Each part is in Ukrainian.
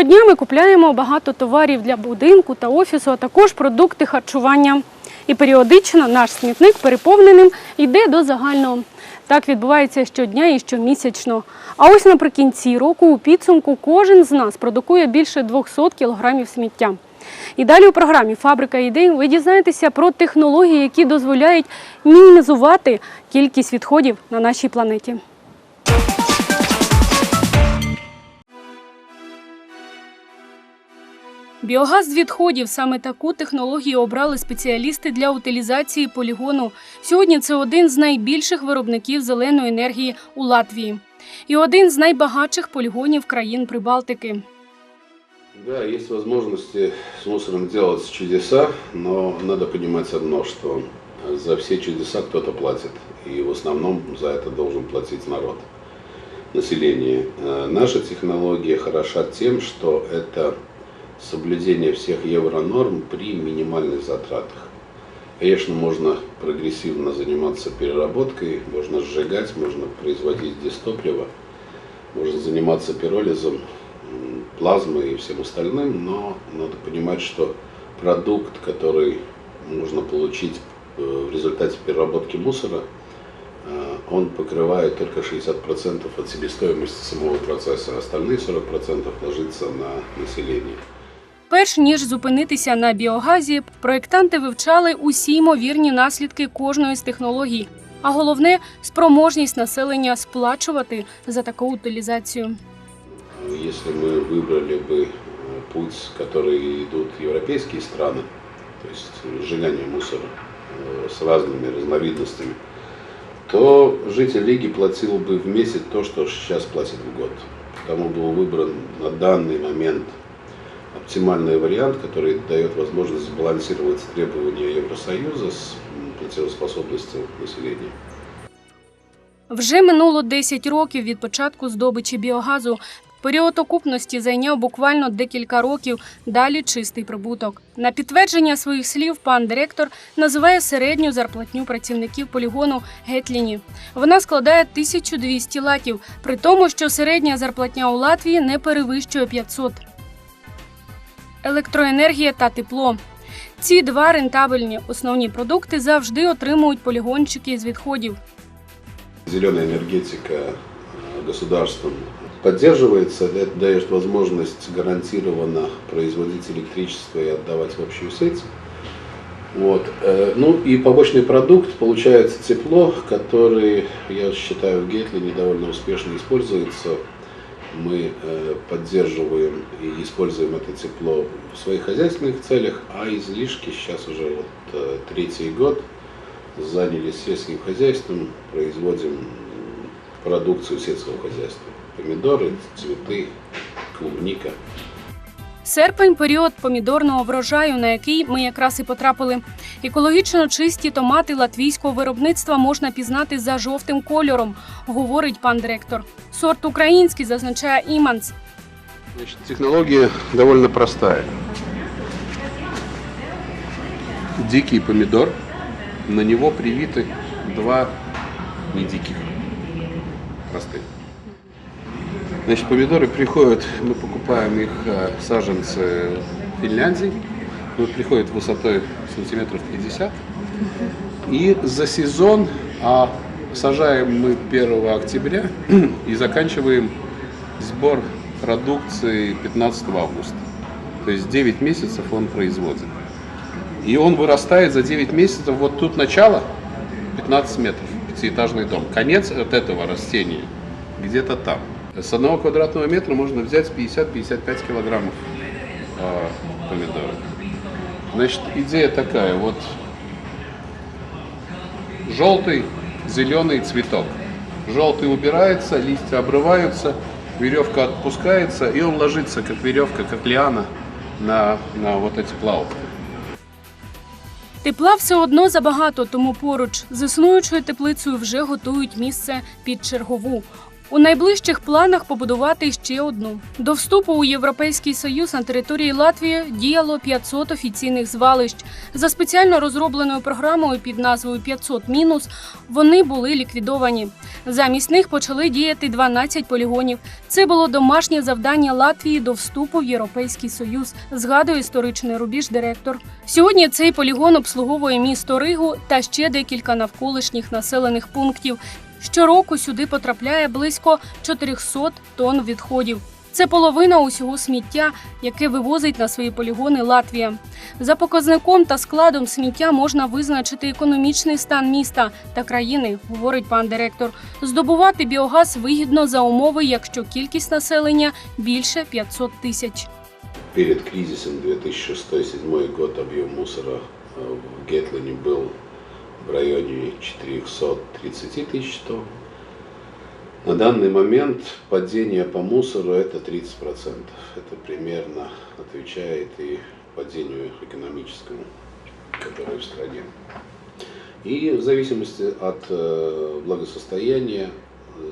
Щодня ми купляємо багато товарів для будинку та офісу, а також продукти харчування. І періодично наш смітник переповненим йде до загального. Так відбувається щодня і щомісячно. А ось наприкінці року у підсумку кожен з нас продукує більше 200 кілограмів сміття. І далі у програмі Фабрика ідей ви дізнаєтеся про технології, які дозволяють мінімізувати кількість відходів на нашій планеті. Біогаз з відходів саме таку технологію обрали спеціалісти для утилізації полігону. Сьогодні це один з найбільших виробників зеленої енергії у Латвії і один з найбагатших полігонів країн Прибалтики. Да, есть возможности с мусором делать чудеса, но надо понимать одно, что за все чудеса кто-то платит. И в основном за это должен платить народ, население. Э, Наша технология хороша тем, что это соблюдение всех евронорм при минимальных затратах. Конечно, можно прогрессивно заниматься переработкой, можно сжигать, можно производить дистопливо, можно заниматься пиролизом, плазмой и всем остальным, но надо понимать, что продукт, который можно получить э, в результате переработки мусора, э, он покрывает только 60% от себестоимости самого процесса, а остальные 40% ложится на население. Перш ніж зупинитися на біогазі, проєктанти вивчали усі ймовірні наслідки кожної з технологій. А головне спроможність населення сплачувати за таку утилізацію. Если мы выбрали бы э, путь, который идут европейские страны, то есть сжигание мусора э, с разными разновидностями, то житель Лиги платил бы в месяц то, что сейчас платит в год. Потому был выбран на данный момент оптимальный вариант, который дает возможность сбалансировать требования Евросоюза с платежеспособностью населения. Вже минуло 10 років від початку здобичі біогазу. Період окупності зайняв буквально декілька років, далі чистий прибуток. На підтвердження своїх слів пан директор називає середню зарплатню працівників полігону Гетліні. Вона складає 1200 латів, при тому, що середня зарплатня у Латвії не перевищує 500 Електроенергія та тепло. Ці два рентабельні основні продукти завжди отримують полігончики з відходів. Зеленая энергетика э, государством поддерживается, это дает возможность гарантированно производить электричество и отдавать в общую сеть. Вот. э, Ну и побочный продукт, получается тепло, который, я считаю, в Гетлине довольно успешно используется. Мы э, поддерживаем и используем это тепло в своих хозяйственных целях, а излишки сейчас уже вот э, третий год занялись сельским хозяйством, производим продукцию сельского хозяйства. Помидоры, цветы, клубника. Серпень період помідорного врожаю, на який ми якраз і потрапили. Екологічно чисті томати латвійського виробництва можна пізнати за жовтим кольором, говорить пан директор. Сорт український зазначає іманс. Значит, технология довольно простая. Дикий помидор, на него привиты два не диких, простых. Значит, помидоры приходят, мы покупаем их э, саженцы Финляндии, ну, приходят высотой сантиметров 50. И за сезон, а сажаем мы 1 октября и заканчиваем сбор продукции 15 августа. То есть 9 месяцев он производит. И он вырастает за 9 месяцев, вот тут начало 15 метров, пятиэтажный дом. Конец от этого растения где-то там. С одного квадратного метра можно взять 50-55 килограммов э, помидоров. Значит, идея такая, вот желтый, зеленый цветок. Желтый убирается, листья обрываются, веревка отпускается, и он ложится, как веревка, как лиана, на, на вот эти плавки. Тепла все одно забагато, тому поруч з існуючою теплицею вже готують місце під чергову. У найближчих планах побудувати ще одну. До вступу у Європейський Союз на території Латвії діяло 500 офіційних звалищ. За спеціально розробленою програмою під назвою 500 мінус вони були ліквідовані. Замість них почали діяти 12 полігонів. Це було домашнє завдання Латвії до вступу в Європейський Союз, згадує історичний рубіж директор. Сьогодні цей полігон обслуговує місто Ригу та ще декілька навколишніх населених пунктів. Щороку сюди потрапляє близько 400 тонн відходів. Це половина усього сміття, яке вивозить на свої полігони Латвія. За показником та складом сміття можна визначити економічний стан міста та країни, говорить пан директор. Здобувати біогаз вигідно за умови, якщо кількість населення більше 500 тисяч. Перед кризисом 2006-2007 год объем мусора э, в Гетлине был в районе 430 тысяч тонн. На данный момент падение по мусору это 30%. Это примерно отвечает и падению экономическому, которое в стране. И в зависимости от э, благосостояния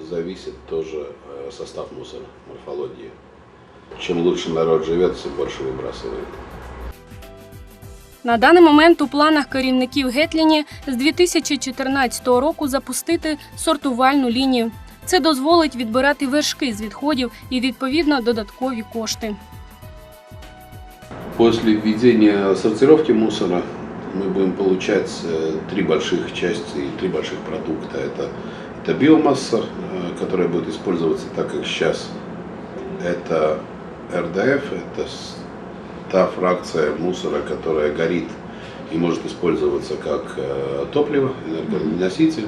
зависит тоже э, состав мусора, морфология. Чем лучше народ живет, тем больше выбрасывает. На даний момент у планах керівників Гетліні з 2014 року запустити сортувальну лінію. Це дозволить відбирати вершки з відходів і відповідно додаткові кошти. После введения сортировки мусора мы будем получать э, три больших части, три больших продукта. Это, это биомасса, э, которая будет использоваться так, как сейчас. Это РДФ, это с- та фракция мусора, которая горит и может использоваться как э, топливо, энергоноситель.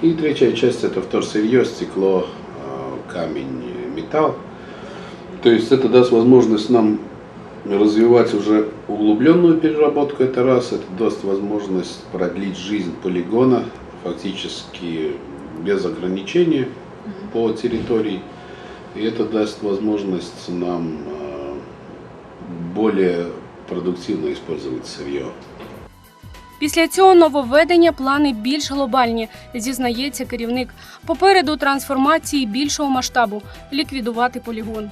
И третья часть это вторсырье, стекло, э, камень, металл. То есть это даст возможность нам развивать уже углубленную переработку, это раз, это даст возможность продлить жизнь полигона фактически без ограничения по территории. И это даст возможность нам э, более продуктивно использовать сырье. Після цього нововведення плани більш глобальні, зізнається керівник. Попереду трансформації більшого масштабу ліквідувати полігон.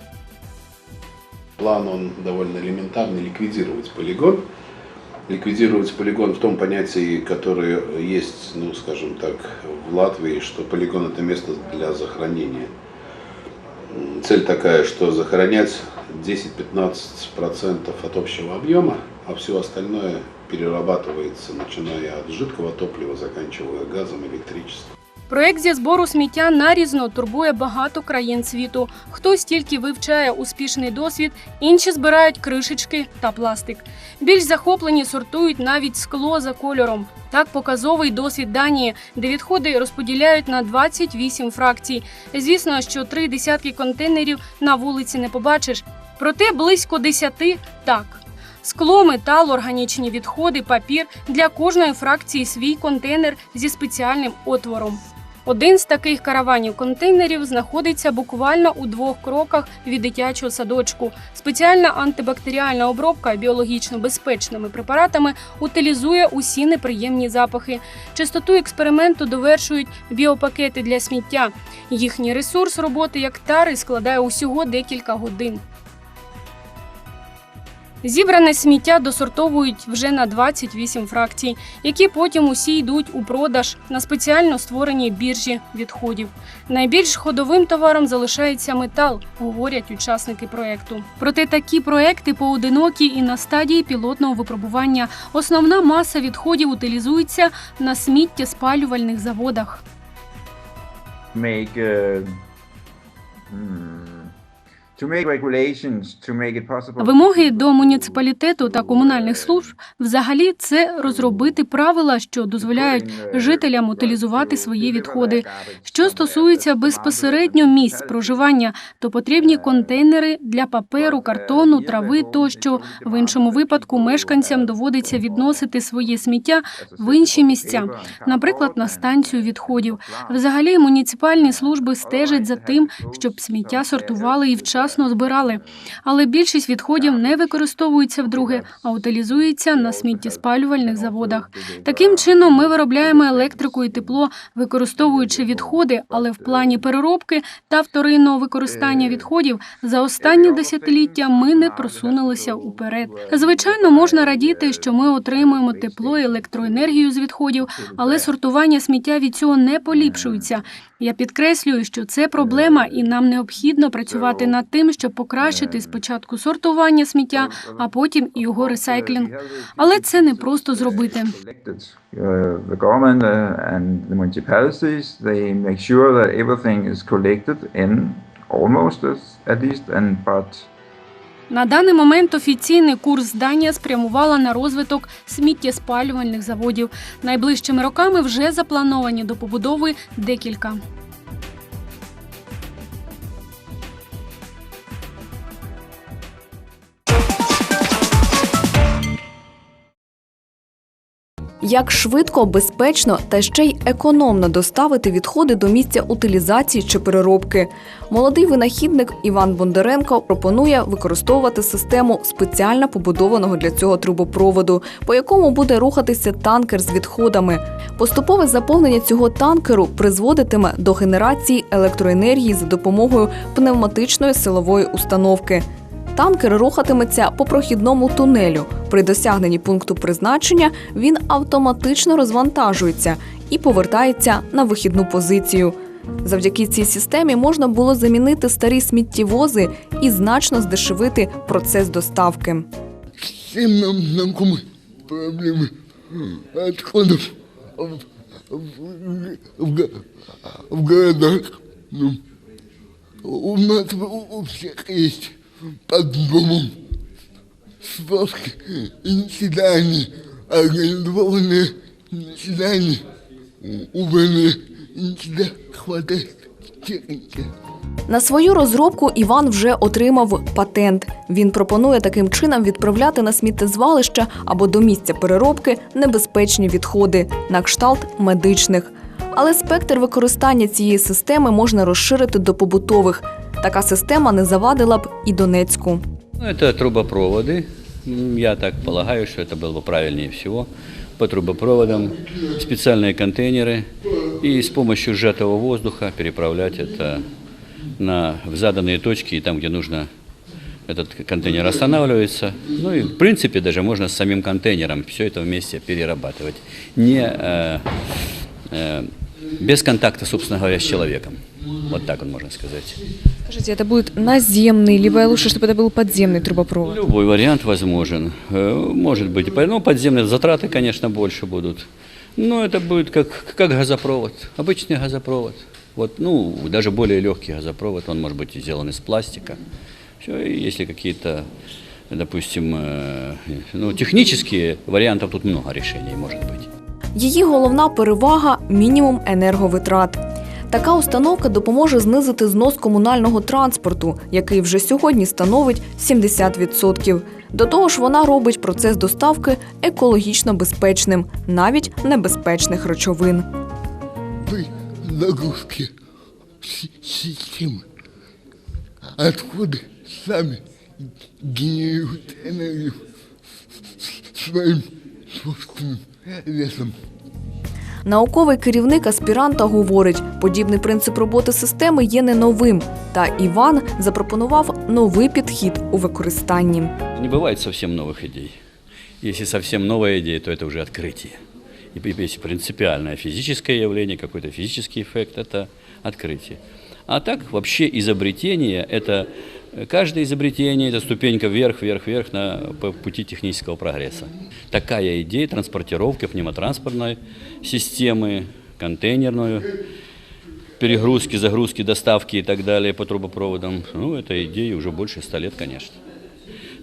План он довольно элементарный, ликвидировать полигон. Ликвидировать полигон в том понятии, которое есть, ну, скажем так, в Латвии, что полигон это место для захоронения. Цель такая, что захоронять 10-15% от общего объема, а все остальное перерабатывается, начиная от жидкого топлива, заканчивая газом, электричеством. Проект зі збору сміття нарізно турбує багато країн світу. Хтось тільки вивчає успішний досвід, інші збирають кришечки та пластик. Більш захоплені сортують навіть скло за кольором. Так показовий досвід Данії, де відходи розподіляють на 28 фракцій. Звісно, що три десятки контейнерів на вулиці не побачиш. Проте близько десяти так. Скло, метал, органічні відходи, папір для кожної фракції свій контейнер зі спеціальним отвором. Один з таких караванів контейнерів знаходиться буквально у двох кроках від дитячого садочку. Спеціальна антибактеріальна обробка біологічно безпечними препаратами утилізує усі неприємні запахи. Чистоту експерименту довершують біопакети для сміття. Їхній ресурс роботи як тари складає усього декілька годин. Зібране сміття досортовують вже на 28 фракцій, які потім усі йдуть у продаж на спеціально створеній біржі відходів. Найбільш ходовим товаром залишається метал, говорять учасники проекту. Проте такі проекти поодинокі і на стадії пілотного випробування. Основна маса відходів утилізується на сміттєспалювальних заводах. make uh, Вимоги до муніципалітету та комунальних служб взагалі це розробити правила, що дозволяють жителям утилізувати свої відходи. Що стосується безпосередньо місць проживання, то потрібні контейнери для паперу, картону, трави тощо. В іншому випадку мешканцям доводиться відносити своє сміття в інші місця, наприклад, на станцію відходів. Взагалі, муніципальні служби стежать за тим, щоб сміття сортували і вчасно вчасно збирали. Але більшість відходів не використовується вдруге, а утилізується на сміттєспалювальних заводах. Таким чином, ми виробляємо електрику і тепло, використовуючи відходи, але в плані переробки та вторинного використання відходів за останні десятиліття ми не просунулися уперед. Звичайно, можна радіти, що ми отримуємо тепло і електроенергію з відходів, але сортування сміття від цього не поліпшується. Я підкреслюю, що це проблема, і нам необхідно працювати над тим, щоб покращити спочатку сортування сміття, а потім і його ресайклінг. Але це не просто зробити. Almost at least, and but На даний момент офіційний курс Данія спрямувала на розвиток сміттєспалювальних заводів. Найближчими роками вже заплановані до побудови декілька. Як швидко, безпечно та ще й економно доставити відходи до місця утилізації чи переробки. Молодий винахідник Іван Бондаренко пропонує використовувати систему спеціально побудованого для цього трубопроводу, по якому буде рухатися танкер з відходами. Поступове заповнення цього танкеру призводитиме до генерації електроенергії за допомогою пневматичної силової установки. Танкер рухатиметься по прохідному тунелю. При досягненні пункту призначення він автоматично розвантажується і повертається на вихідну позицію. Завдяки цій системі можна було замінити старі сміттєвози і значно здешевити процес доставки. Всем нам проблемы отходов в, в- в го- городах. Ну, у нас у у всех есть под домом свалки и свидания, организованные свидания, убранные, и всегда хватает техники. На свою розробку Іван вже отримав патент. Він пропонує таким чином відправляти на сміттєзвалище або до місця переробки небезпечні відходи на кшталт медичних. Але спектр використання цієї системи можна розширити до побутових. Така система не завадила б і Донецьку. Ну, Это трубопроводы. М, Я так полагаю, что это было бы правильнее всего. По трубопроводам специальные контейнеры и с помощью сжатого воздуха переправлять это на, в заданные точки, и там, где нужно, этот контейнер останавливается. Ну и в принципе даже можно с самим контейнером все это вместе перерабатывать. Не э, э, без контакта, собственно говоря, с человеком. Вот так вот можно сказать. Скажите, это будет наземный, либо лучше, чтобы это был подземный трубопровод? Любой вариант возможен. Э, Может быть. Ну, подземные затраты, конечно, больше будут. Но это будет как, как газопровод. Обычный газопровод. Вот, ну, даже более легкий газопровод, он может быть сделан из пластика. Все, и если какие-то, допустим, э, ну, технические вариантов тут много решений может быть. Її головна перевага мінімум енерговитрат. Така установка допоможе знизити знос комунального транспорту, який вже сьогодні становить 70%. До того ж, вона робить процес доставки екологічно безпечним, навіть небезпечних речовин. при загрузке си- системы отходы сами генерируют энергию своим собственным весом. Науковий керівник аспіранта говорить, подібний принцип роботи системи є не новим. Та Іван запропонував новий підхід у використанні. Не бывает совсем новых идей. Если совсем новая идея, то это уже открытие. И п- если принципиальное физическое явление, какой-то физический эффект, это открытие. А так вообще изобретение – это э, каждое изобретение – это ступенька вверх, вверх, вверх на пути технического прогресса. Такая идея транспортировки пневмотранспортной системы, контейнерную, перегрузки, загрузки, доставки и так далее по трубопроводам. Ну, этой идее уже больше ста лет, конечно.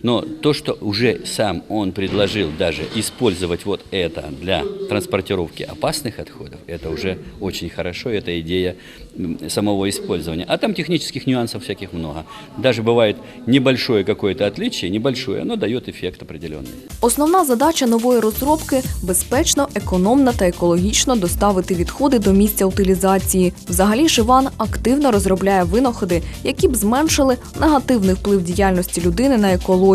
Но то, что уже сам он предложил даже использовать вот это для транспортировки опасных отходов, это уже очень хорошо, это идея м, самого использования. А там технических нюансов всяких много. Даже бывает небольшое какое-то отличие, небольшое, оно дает эффект определенный. Основна задача нової розробки безпечно, економно та екологічно доставити відходи до місця утилізації. Взагалі ж Іван активно розробляє винаходи, які б зменшили негативний вплив діяльності людини на екологію.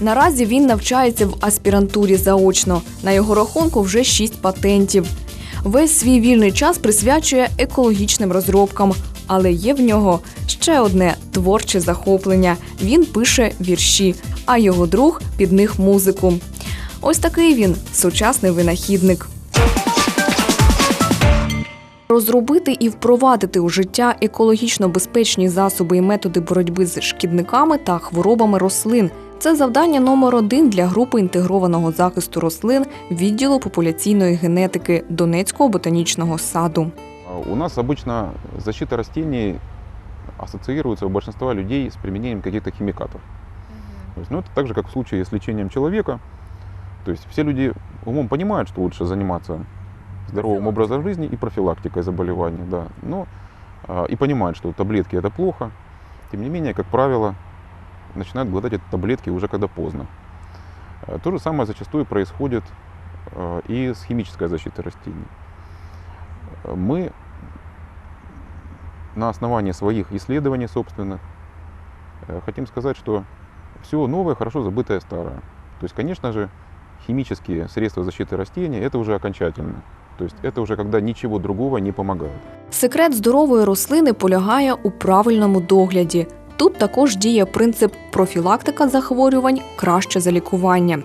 Наразі він навчається в аспірантурі заочно. На його рахунку вже шість патентів. Весь свій вільний час присвячує екологічним розробкам, але є в нього ще одне творче захоплення. Він пише вірші, а його друг під них музику. Ось такий він сучасний винахідник. Розробити і впровадити у життя екологічно безпечні засоби і методи боротьби з шкідниками та хворобами рослин. Це завдання номер один для групи інтегрованого захисту рослин відділу популяційної генетики Донецького ботанічного саду. У нас обычно защита растений ассоциируется у большинства людей с применением каких-то химикатов. То есть, ну, это так же, как в случае с лечением человека. То есть все люди умом понимают, что лучше заниматься здоровым образом жизни и профилактикой заболеваний, да. Но, а, и понимают, что таблетки это плохо. Тем не менее, как правило, начинают глотать эти таблетки уже когда поздно. А, То же самое зачастую происходит а, и с химической защитой растений. А, Мы на основании своих исследований собственных э, хотим сказать, что все новое хорошо забытое старое. То есть, конечно же, химические средства защиты растений это уже окончательно. То есть это уже когда ничего другого не помогает. Секрет здорової рослини полягає у правильному догляді. Тут також діє принцип профілактика захворювань краще за лікування.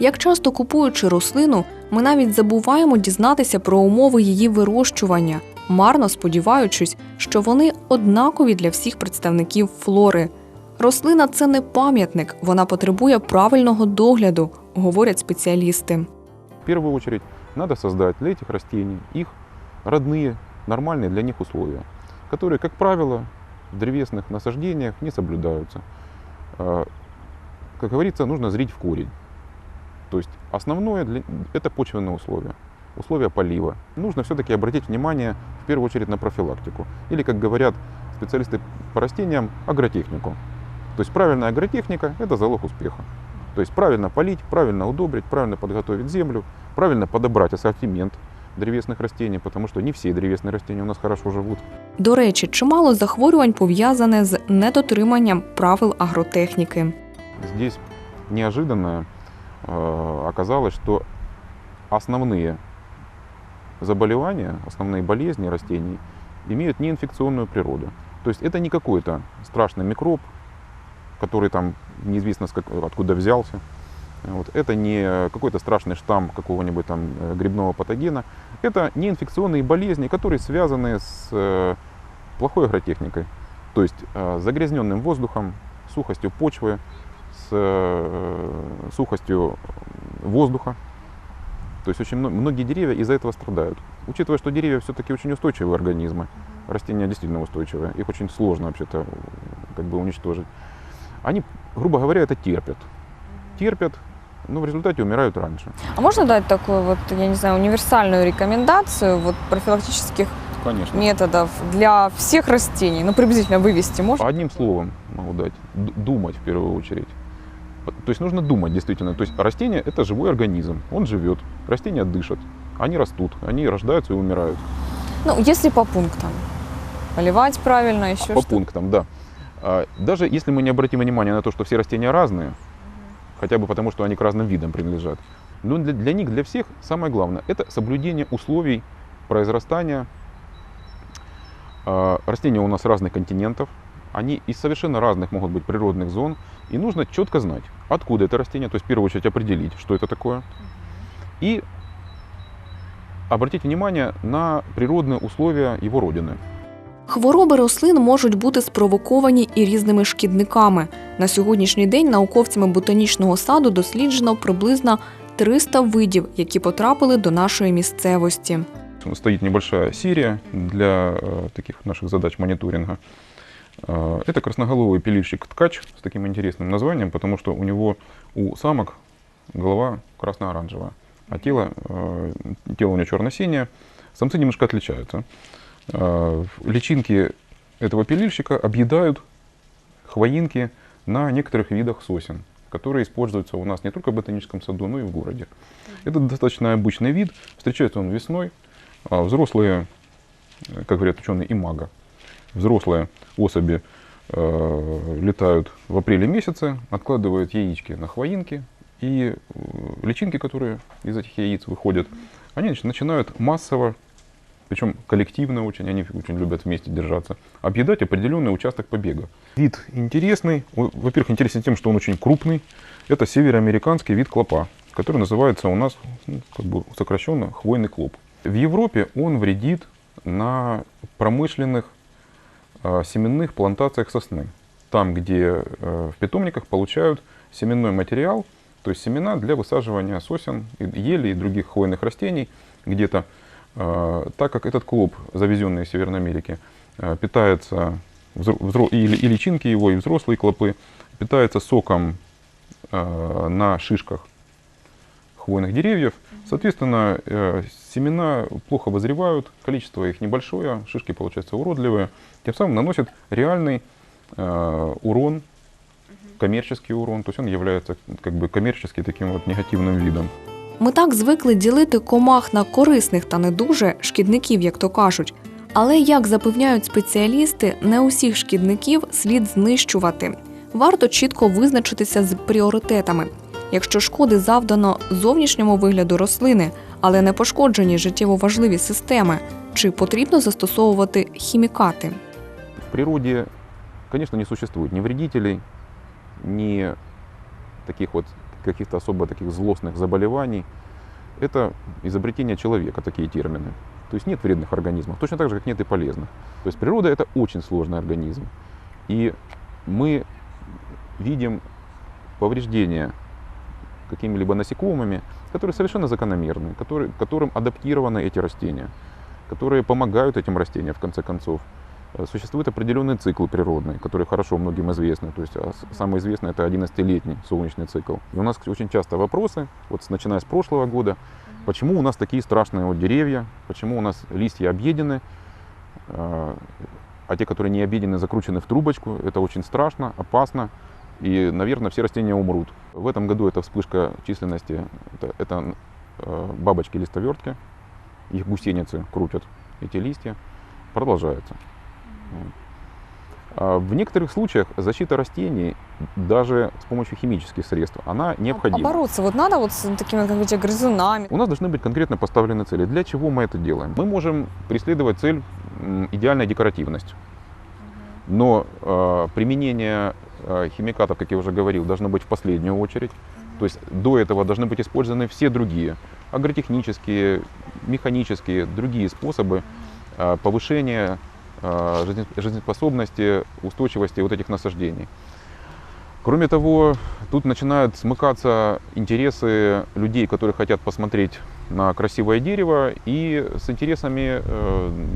Як часто купуючи рослину, ми навіть забуваємо дізнатися про умови її вирощування, марно сподіваючись, що вони однакові для всіх представників флори. Рослина це не пам'ятник, вона потребує правильного догляду, говорять спеціалісти. В первую очередь надо создать для этих растений их родные, нормальные для них условия, которые, как правило, в древесных насаждениях не соблюдаются. А, Как говорится, нужно зрить в корень. То есть основное для... это почвенные условия, условия полива. Нужно все-таки обратить внимание в первую очередь на профилактику. Или, как говорят специалисты по растениям, агротехнику. То есть правильная агротехника – это залог успеха. То есть правильно полить, правильно удобрить, правильно подготовить землю, правильно подобрать ассортимент древесных растений, потому что не все древесные растения у нас хорошо живут. До речі, чимало захворювань пов'язане з недотриманням правил агротехніки. Здесь неожиданно э, оказалось, что основные заболевания, основные болезни растений имеют неинфекционную природу. То есть это не какой-то страшный микроб, который там неизвестно как- откуда взялся. Вот. Это не какой-то страшный штамм какого-нибудь там э, грибного патогена. Это неинфекционные болезни, которые связаны с э, плохой агротехникой. То есть э, загрязненным воздухом, сухостью почвы, с сухостью воздуха. То есть очень мно- многие деревья из-за этого страдают. Учитывая, что деревья все-таки очень устойчивые организмы, растения действительно устойчивые, их очень сложно вообще-то как бы уничтожить. Они, грубо говоря, это терпят. Терпят, но в результате умирают раньше. А можно дать такую вот, я не знаю, универсальную рекомендацию вот профилактических Конечно. методов для всех растений? Ну, приблизительно вывести можно? Одним словом могу дать. Думать в первую очередь. То есть нужно думать действительно. То есть растение это живой организм. Он живет. Растения дышат. Они растут. Они рождаются и умирают. Ну, если по пунктам. Поливать правильно, еще По пунктам, да. А, Даже если мы не обратим внимание на то, что все растения разные, хотя бы потому, что они к разным видам принадлежат, но для, для них, для всех, самое главное, это соблюдение условий произрастания. А, Растения у нас разных континентов, они из совершенно разных могут быть природных зон, и нужно четко знать, откуда это растение, то есть в первую очередь определить, что это такое, и обратить внимание на природные условия его родины. Хвороби рослин можуть бути спровоковані і різними шкідниками. На сьогоднішній день науковцями ботанічного саду досліджено приблизно 300 видів, які потрапили до нашої місцевості. Стоит небольшая серия для э, таких наших задач мониторинга. Э, Это красноголовый пилильщик-ткач с таким интересным названием, потому что у него у самок голова красно-оранжевая, а тело, э, тело у него черно-синее. Самцы немножко отличаются. Э, Личинки этого пилильщика объедают хвоинки на некоторых видах сосен, которые используются у нас не только в ботаническом саду, но и в городе. Это достаточно обычный вид, встречается он весной. А Взрослые, как говорят ученые, имага, взрослые особи э, летают в апреле месяце, откладывают яички на хвоинки, и э, личинки, которые из этих яиц выходят, они нач- начинают массово, причем коллективно очень, они очень любят вместе держаться, объедать определенный участок побега. Вид интересный, во-первых, интересен тем, что он очень крупный. Это североамериканский вид клопа, который называется у нас ну, как бы сокращенно хвойный клоп. В Европе он вредит на промышленных э, семенных плантациях сосны. Там, где э, в питомниках получают семенной материал, то есть семена для высаживания сосен, ели и других хвойных растений где-то. Э, Так как этот клоп, завезенный из Северной Америки, э, питается, и, личинки его, и взрослые клопы, питается соком э, на шишках хвойных деревьев. Соответственно, э, семена плохо вызревают, количество их небольшое, шишки получаются уродливые, тем самым наносят реальный урон, коммерческий урон, то есть он является как бы коммерчески таким вот негативным видом. Ми так звикли ділити комах на корисних та не дуже шкідників, як то кажуть. Але як запевняють спеціалісти, не усіх шкідників слід знищувати. Варто чітко визначитися з пріоритетами. Якщо шкоди завдано зовнішньому вигляду рослини, але не пошкоджені життєво важливі системи, чи потрібно застосовувати хімікати? В природе, конечно, не существует ни вредителей, ни таких вот каких-то особо таких злостных заболеваний. Это изобретение человека, такие термины. То есть нет вредных организмов, точно так же, как нет и полезных. То есть природа это очень сложный организм. И мы видим повреждения какими-либо насекомыми, которые совершенно закономерны, которые, которым адаптированы эти растения, которые помогают этим растениям в конце концов. Э, Существует определенный цикл природный, который хорошо многим известный. То есть а, с- самый известный это 11-летний солнечный цикл. И у нас очень часто вопросы, вот начиная с прошлого года, почему у нас такие страшные вот деревья, почему у нас листья объедены, э, а те, которые не объедены, закручены в трубочку. Это очень страшно, опасно. И, наверное, все растения умрут. В этом году это вспышка численности, это, это э, бабочки-листовертки, их гусеницы крутят эти листья, продолжается. А В некоторых случаях защита растений даже с помощью химических средств, она необходима. А бороться вот надо вот с такими, как говорите, грызунами? У нас должны быть конкретно поставлены цели. Для чего мы это делаем? Мы можем преследовать цель м, идеальной декоративность. Но э, применение э, химикатов, как я уже говорил, должно быть в последнюю очередь. То есть до этого должны быть использованы все другие агротехнические, механические, другие способы э, повышения жизнеспособности, устойчивости вот этих насаждений. Кроме того, тут начинают смыкаться интересы людей, которые хотят посмотреть на красивое дерево, и с интересами э,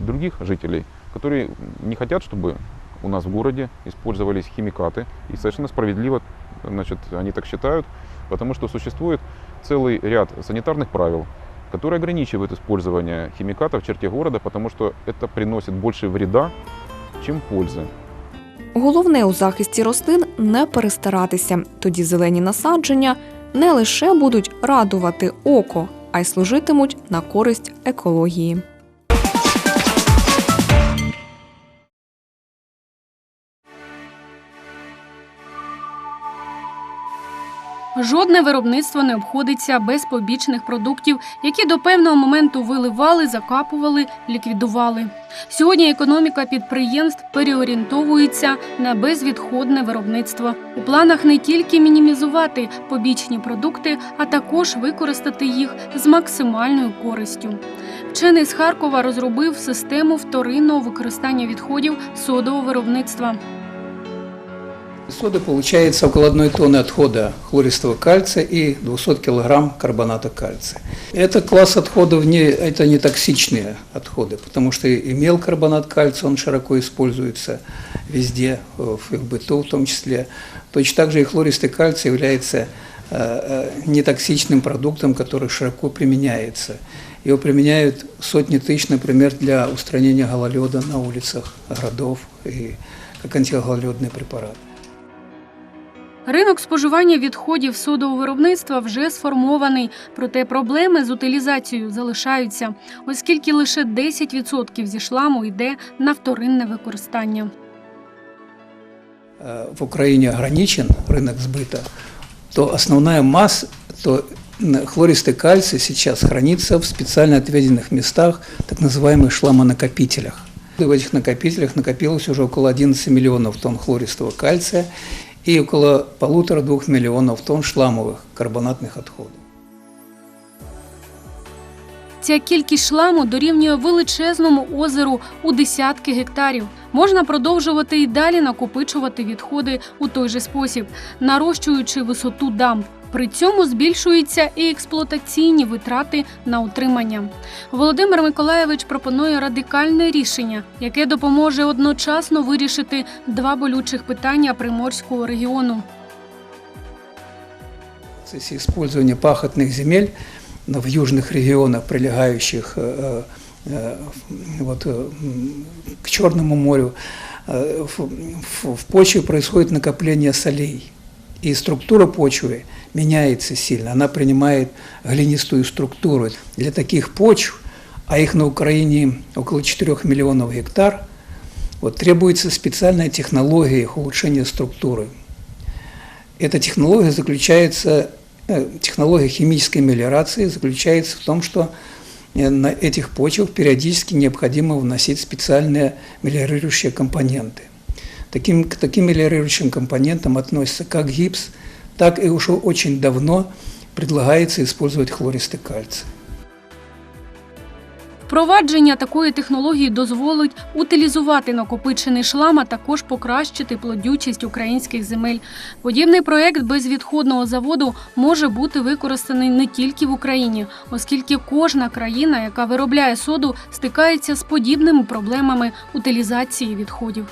других жителей, которые не хотят, чтобы у нас в городе использовались химикаты. И совершенно справедливо значит, они так считают, потому что существует целый ряд санитарных правил, которые ограничивают использование химикатов в черте города, потому что это приносит больше вреда, чем пользы. Головне у захисті рослин не перестаратися. Тоді зелені насадження не лише будуть радувати око, а й служитимуть на користь екології. Жодне виробництво не обходиться без побічних продуктів, які до певного моменту виливали, закапували, ліквідували. Сьогодні економіка підприємств переорієнтовується на безвідходне виробництво. У планах не тільки мінімізувати побічні продукти, а також використати їх з максимальною користю. Вчений з Харкова розробив систему вторинного використання відходів содового виробництва. Соды получается около одной тонны отхода хлористого кальция и 200 килограмм карбоната кальция. Это класс отходов, не, это не токсичные отходы, потому что имел карбонат кальция, он широко используется везде, в в быту в том числе. Точно так же и хлористый кальций является э, э, нетоксичным продуктом, который широко применяется. Его применяют сотни тысяч, например, для устранения гололеда на улицах городов и как антигололедный препарат. Ринок споживання відходів содового виробництва вже сформований, проте проблеми з утилізацією залишаються, оскільки лише 10% зі шламу йде на вторинне використання. э, в Украине ограничен рынок сбыта, то основная масса, то н- хлористый кальций сейчас хранится в специально отведенных местах, так называемых шламонакопителях. И В этих накопителях накопилось уже около 11 миллионов тонн хлористого кальция и около полутора-двух миллионов тонн шламовых карбонатных отходов. Ця кількість шламу дорівнює величезному озеру у десятки гектарів. Можна продовжувати і далі накопичувати відходи у той же спосіб, нарощуючи висоту дамб. При цьому збільшуються і експлуатаційні витрати на утримання. Володимир Миколаєвич пропонує радикальне рішення, яке допоможе одночасно вирішити два болючих питання приморського регіону. В процессе использования пахотных земель ну, в южных регионах, прилегающих э, э, вот, э, м, к Черному морю, э, в, в- в почве происходит накопление солей. И структура почвы меняется сильно, она принимает глинистую структуру. Для таких почв, а их на Украине около 4 миллионов гектар, вот, требуется специальная технология их улучшения структуры. Эта технология заключается, э, технология химической мелиорации заключается в том, что э, на этих почвах периодически необходимо вносить специальные мелиорирующие компоненты. Таким, к таким мелиорирующим компонентам относятся как гипс, так и уже очень давно предлагается использовать хлористый кальций. Впровадження такої технології дозволить утилізувати накопичений шлам, а також покращити плодючість українських земель. Подібний проект безвідходного заводу може бути використаний не тільки в Україні, оскільки кожна країна, яка виробляє соду, стикається з подібними проблемами утилізації відходів.